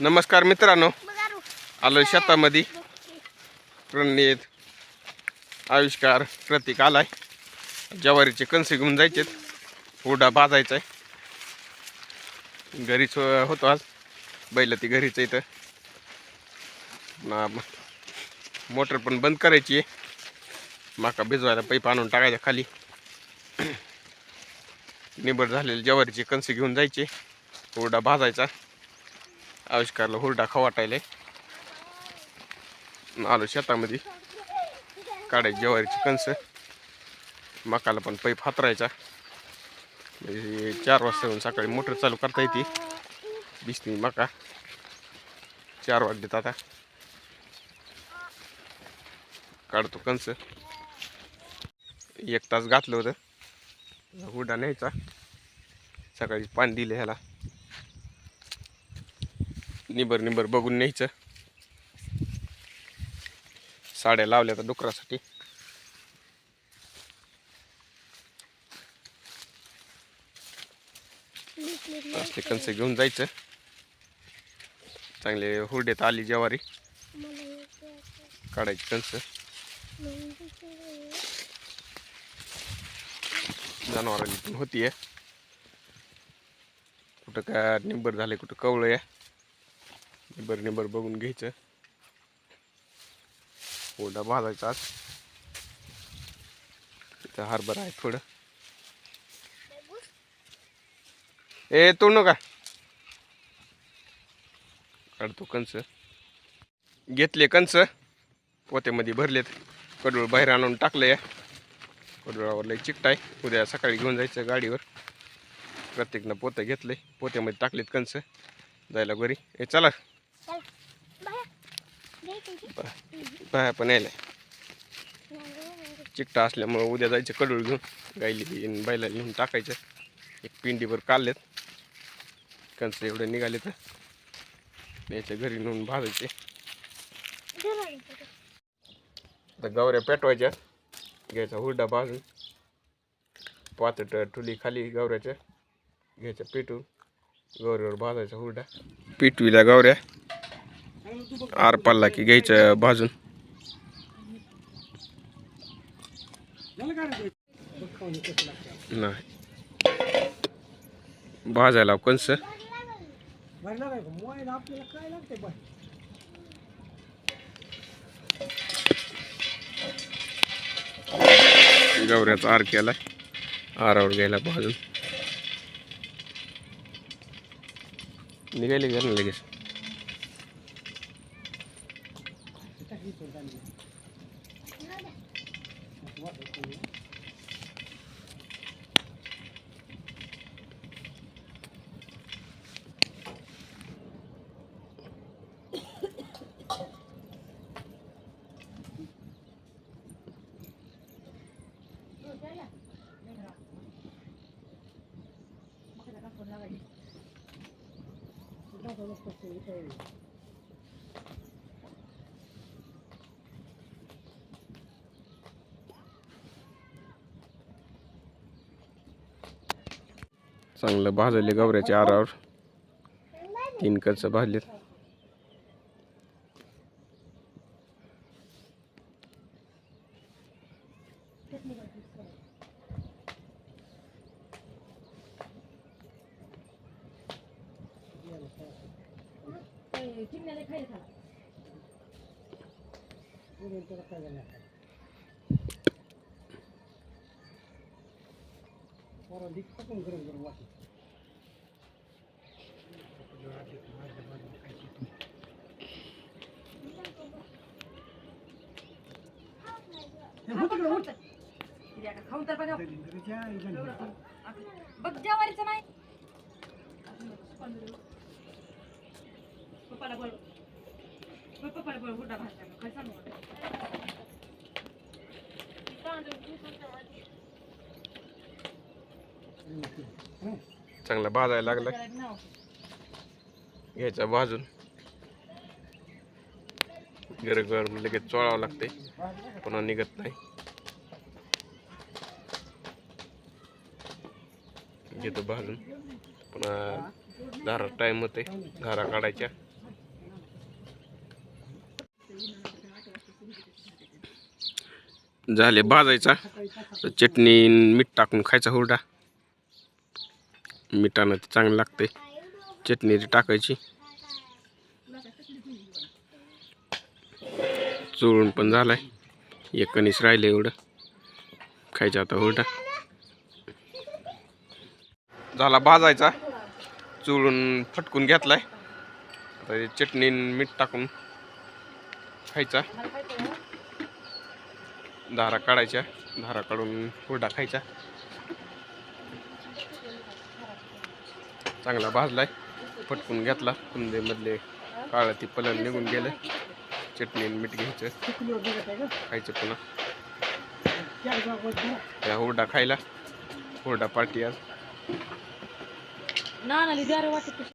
नमस्कार मित्रांनो. आलो शेतामध्ये. प्रणित आविष्कार प्रतीक आलाय. ज्वारीचे कणसे घेऊन जायचेत. हुरडा भाजायचा आहे घरीच होतो आज. बैल ती घरीच इथं. ना मोटर पण बंद करायची आहे. माका भिजवायला पैप आणून टाकायचा खाली. निबर झालेले ज्वारीचे कणसे घेऊन जायचे. हुरडा भाजायचा. आविष्कारला हुरडा खवाटायला आलो शेतामध्ये. काढायची ज्वारीची कणसं. मकाला पण पैप हातरायचा. म्हणजे चार वाजता येऊन सकाळी मोटर चालू करता येते. बिस्ती मका. चार वाजलेत आता. काढतो कंस एक तास घातलं होतं. हुरडा न्यायचा. सकाळी पाणी दिलं ह्याला. निबर निबर बघून न्यायचं. साड्या लावल्या तर डुकरासाठी. असले कणसं घेऊन जायचं. चांगले हुरडेत आली ज्वारी. काढायची कणस. जनावरांनी पण होतीये. कुठं काय निंबर झाले कुठं कवळं आहे. निबर निबर बघून घ्यायचं. ओढा भाजायचा आज. तिथं हार्बर आहे थोडं. ए तोड नका. काढतो कंस. घेतले कंस. पोत्यामध्ये भरलेत. कडूळ बाहेर आणून टाकलंय. कडुळावर लय चिकटाय उद्या सकाळी घेऊन जायचं गाडीवर. प्रत्येकनं पोतं घेतलंय. पोत्यामध्ये टाकलेत कंस. जायला घरी. ए चला. बाहेर. पण यायला. चिकटा असल्यामुळं उद्या जायचं कडूळ घेऊन. गायली बैला घेऊन टाकायचं. एक पिंडीवर काढलेत. कंस एवढे निघाले तर याच्या घरी नेऊन भाजायचे. आता गवऱ्या पेटवायच्या. घ्यायचा हुरडा भाजून. पातळ ठुली खाली गवऱ्याच्या. घ्यायचं पेटून. गवऱ्यावर भाजायचा हुरडा. पिटवीला गवऱ्या आर पाल्ला की घ्यायचं भाजून. नाही. भाजायला कंस. गौऱ्याचा आर केला आरावर घ्यायला भाजून. निघायले घ्या ना लगेच. चांगलं भाजले गवऱ्याच्या आरावर. तीन कच भाजलेत. खाऊन तर बघा बघ जेवारीचं नाही पप्पाला बोल पप्पाला बोल हुड्डा भाजला काय सांगू? चांगला भाजायला लागला. घ्यायचा भाजून. गरम गरम लगेच चोळावं लागते. पुन्हा निघत नाही. घेतो भाजून. पुन्हा धारा टाईम होते. धारा काढायच्या. झाले भाजायचा. चटणी मीठ टाकून खायचा हुरडा. मिठानं ते चांगलं लागते चटणी ती टाकायची. चोळून पण झालाय. एक कणीस राहिलं एवढं. खायचं आता हुरडा. झाला भाजायचा. चोळून फटकून घेतलाय. आता चटणी मीठ टाकून खायचा. धारा काढायच्या. धारा काढून हुरडा खायचा. चांगला भाजलाय. फटकून घेतला. कुंदेमधले काळं ती पलन निघून गेलं. चटणी मीठ घ्यायचं. खायचं पुन्हा. त्या हुरडा खायला. हुरडा पार्टी आज. ना वाटत.